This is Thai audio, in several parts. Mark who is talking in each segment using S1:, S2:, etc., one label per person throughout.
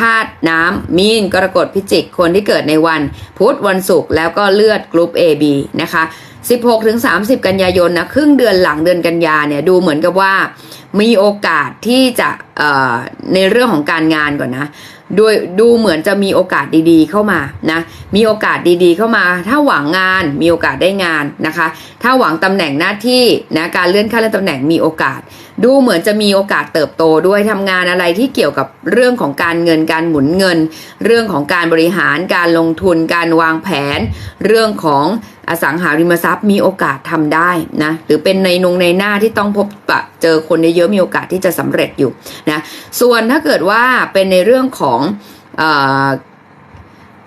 S1: ธาตุน้ำมีนกรกฎพิจิก คนที่เกิดในวันพุธวันศุกร์แล้วก็เลือดกรุ๊ป AB นะคะ 16ถึง30 กันยายนนะครึ่งเดือนหลังเดือนกันยาเนี่ยดูเหมือนกับว่ามีโอกาสที่จะในเรื่องของการงานก่อนนะดูดูเหมือนจะมีโอกาสดีๆเข้ามานะมีโอกาสดีๆเข้ามา ถ้าหวังงานมีโอกาสได้งานนะคะ ถ้าหวังตำแหน่งหน้าที่นะการเลื่อนขั้นเลื่อนตำแหน่งมีโอกาส ดูเหมือนจะมีโอกาสเติบโตด้วยทำงานอะไรที่เกี่ยวกับเรื่องของการเงินการหมุนเงิน เรื่องของการบริหารการลงทุนการวางแผน เรื่องของอสังหาริมทรัพย์มีโอกาสทำได้นะหรือเป็นในนงในหน้าที่ต้องพบปะเจอคนเยอะมีโอกาสที่จะสำเร็จอยู่นะส่วนถ้าเกิดว่าเป็นในเรื่องของ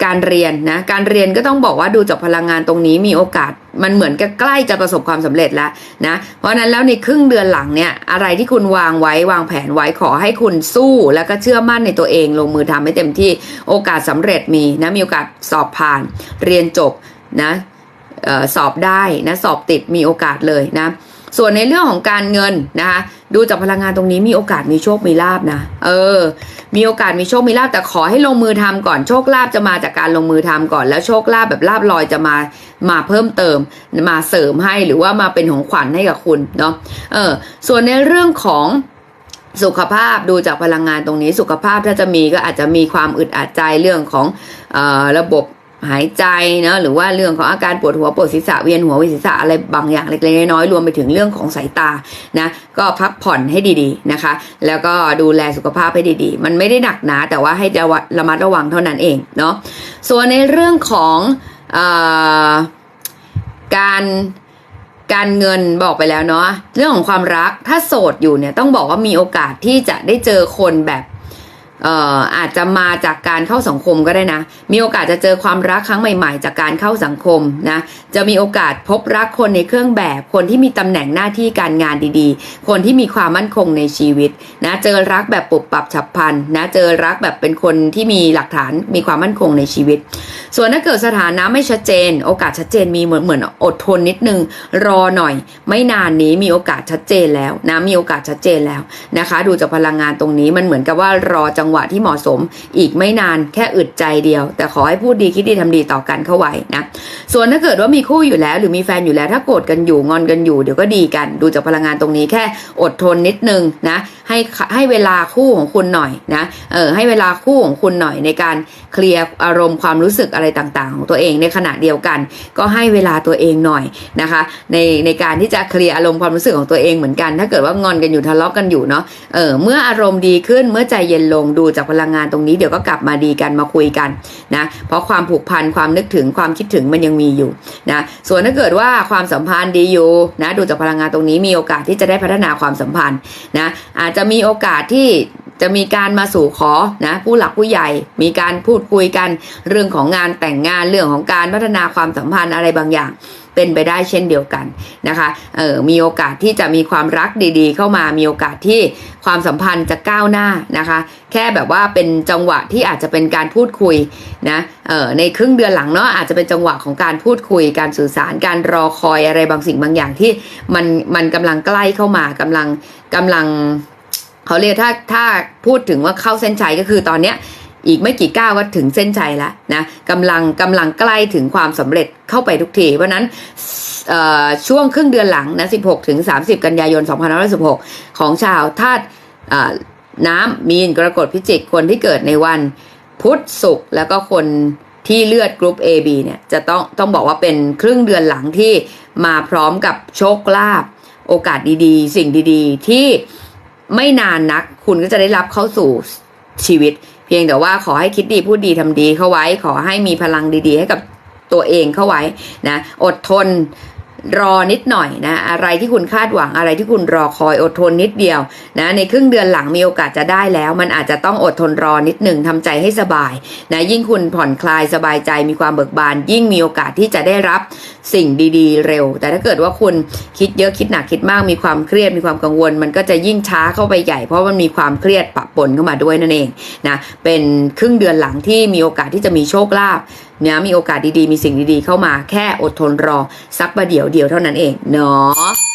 S1: การเรียนนะการเรียนก็ต้องบอกว่าดูจากพลังงานตรงนี้มีโอกาสมันเหมือนกับใกล้จะประสบความสำเร็จแล้วนะเพราะฉะนั้นแล้วในครึ่งเดือนหลังเนี่ยอะไรที่คุณวางไว้วางแผนไว้ขอให้คุณสู้แล้วก็เชื่อมั่นในตัวเอง ลงมือทำให้เต็มที่โอกาสสำเร็จมีนะมีโอกาสสอบผ่าน เรียนจบนะออสอบได้นะสอบติดมีโอกาสเลยนะ ส่วนในเรื่องของการเงินนะคะดูจากพลังงานตรงนี้มีโอกาสมีโชคมีลาบนะ เออ มีโอกาสมีโชคมีลาบแต่ขอให้ลงมือทำก่อนโชคลาบจะมาจากการลงมือทำก่อนแล้วโชคลาบแบบลาบลอยจะมามาเพิ่มเติม มาเสริมให้หรือว่ามาเป็นของขวัญให้กับคุณเนาะเออ ส่วนในเรื่องของสุขภาพดูจากพลังงานตรงนี้สุขภาพถ้าจะมีก็อาจจะมีความอึดอัดใจเรื่องของออระบบ หายใจเนาะหรือว่าเรื่องของอาการปวดหัวปวดศีรษะเวียนหัวเวียนศีรษะอะไรบางอย่างเล็กๆน้อยๆรวมไปถึงเรื่องของสายตานะก็พักผ่อนให้ดีๆนะคะ แล้วก็ดูแลสุขภาพให้ดีๆ มันไม่ได้หนักหนาแต่ว่าให้ระมัดระวังเท่านั้นเองเนาะส่วนในเรื่องของอการการเงินบอกไปแล้วเนาะเรื่องของความรักถ้าโสดอยู่เนี่ยต้องบอกว่ามีโอกาสที่จะได้เจอคนแบบ อาจจะมาจากการเข้าสังคมก็ได้นะ มีโอกาสจะเจอความรักครั้งใหม่ ๆ จากการเข้าสังคมนะ จะมีโอกาสพบรักคนในเครื่องแบบ คนที่มีตำแหน่งหน้าที่การงานดีๆ คนที่มีความมั่นคงในชีวิตนะ เจอรักแบบปุบปับฉับพลันนะ เจอรักแบบเป็นคนที่มีหลักฐานมีความมั่นคงในชีวิต ส่วนถ้าเกิดสถานะไม่ชัดเจน โอกาสชัดเจนมีเหมือนเหมือนอดทนนิดนึง รอหน่อย ไม่นานนี้มีโอกาสชัดเจนแล้วนะ มีโอกาสชัดเจนแล้วนะคะ ดูจากพลังงานตรงนี้มันเหมือนกับว่ารอจังหวะที่เหมาะสม อีกไม่นานแค่อึดใจเดียว แต่ขอให้พูดดีคิดดีทำดีต่อกันเข้าไว้นะส่วนถ้าเกิดว่ามีคู่อยู่แล้ว หรือมีแฟนอยู่แล้วถ้าโกรธกันอยู่งอนกันอยู่เดี๋ยวก็ดีกัน ดูจากพลังงานตรงนี้แค่อดทนนิดนึงนะ ให้ให้เวลาคู่ของคุณหน่อยนะเออให้เวลาคู่ของคุณหน่อยในการเคลียร์อารมณ์ความรู้สึกอะไรต่างๆ ของตัวเองในขณะเดียวกัน ก็ให้เวลาตัวเองหน่อยนะคะ ในในการที่จะเคลียร์อารมณ์ความรู้สึกของตัวเองเหมือนกัน ถ้าเกิดว่างอนกันอยู่ทะเลาะกันอยู่เนาะเออเมื่ออารมณ์ดีขึ้นเมื่อใจเย็นลงดูจากพลังงานตรงนี้เดี๋ยวก็กลับมาดีกันมาคุยกันนะเพราะความผูกพันความนึกถึงความคิดถึงมันยังมีอยู่นะส่วนถ้าเกิดว่าความสัมพันธ์ดีอยู่นะดูจากพลังงานตรงนี้มีโอกาสที่จะได้พัฒนาความสัมพันธ์นะอาจจะะมีโอกาสที่จะมีการมาสู่ขอนะผู้หลักผู้ใหญ่ มีการพูดคุยกันเรื่องของงานแต่งงานเรื่องของการพัฒนาความสัมพันธ์อะไรบางอย่าง เป็นไปได้เช่นเดียวกันนะคะเออมีโอกาสที่จะมีความรักดีๆ เข้ามามีโอกาสที่ความสัมพันธ์จะก้าวหน้านะคะ แค่แบบว่าเป็นจังหวะที่อาจจะเป็นการพูดคุยนะเออในครึ่งเดือนหลังเนาะอาจจะเป็นจังหวะของการพูดคุย การสื่อสารการรอคอยอะไรบางสิ่งบางอย่างที่มันมันกำลังใกล้เข้ามากำลังกำลัง เขาเรียกถ้าถ้าพูดถึงว่าเข้าเส้นชัยก็คือตอนเนี้ยอีกไม่กี่ก้าวก็ถึงเส้นชัยแล้วนะกำลังกำลังใกล้ถึงความสำเร็จเข้าไปทุกทีเพราะนั้นช่วงครึ่งเดือนหลังนะ16ถึง30 กันยายน2516 ของชาวธาตุน้ำมีนกรกฎพิจิกคนที่เกิดในวันพุธศุกร์แล้วก็คนที่เลือดกรุ๊ป AB เนี่ยจะต้องต้องบอกว่าเป็นครึ่งเดือนหลังที่มาพร้อมกับโชคลาภโอกาสดีๆ สิ่งดีๆ ที่ ไม่นานนัก คุณก็จะได้รับเข้าสู่ชีวิต เพียงแต่ว่าขอให้คิดดีพูดดีทำดีเข้าไว้ ขอให้มีพลังดีๆ ให้กับตัวเองเข้าไว้นะ อดทน รอนิดหน่อยนะอะไรที่คุณคาดหวังอะไรที่คุณรอคอยอดทนนิดเดียวนะในครึ่งเดือนหลังมีโอกาสจะได้แล้ว มันอาจจะต้องอดทนรอนิดหนึ่งทำใจให้สบายนะยิ่งคุณผ่อนคลายสบายใจมีความเบิกบาน ยิ่งมีโอกาสที่จะได้รับสิ่งดีๆ เร็ว แต่ถ้าเกิดว่าคุณคิดเยอะคิดหนักคิดมากมีความเครียดมีความกังวล มันก็จะยิ่งช้าเข้าไปใหญ่เพราะมันมีความเครียดปะปนเข้ามาด้วยนั่นเองนะเป็นครึ่งเดือนหลังที่มีโอกาสที่จะมีโชคลาภเนี่ยมีโอกาสดีๆ มีสิ่งดีๆ เข้ามาแค่อดทนรอสักประเดี๋ยวเดียวเท่านั้นเองเนาะ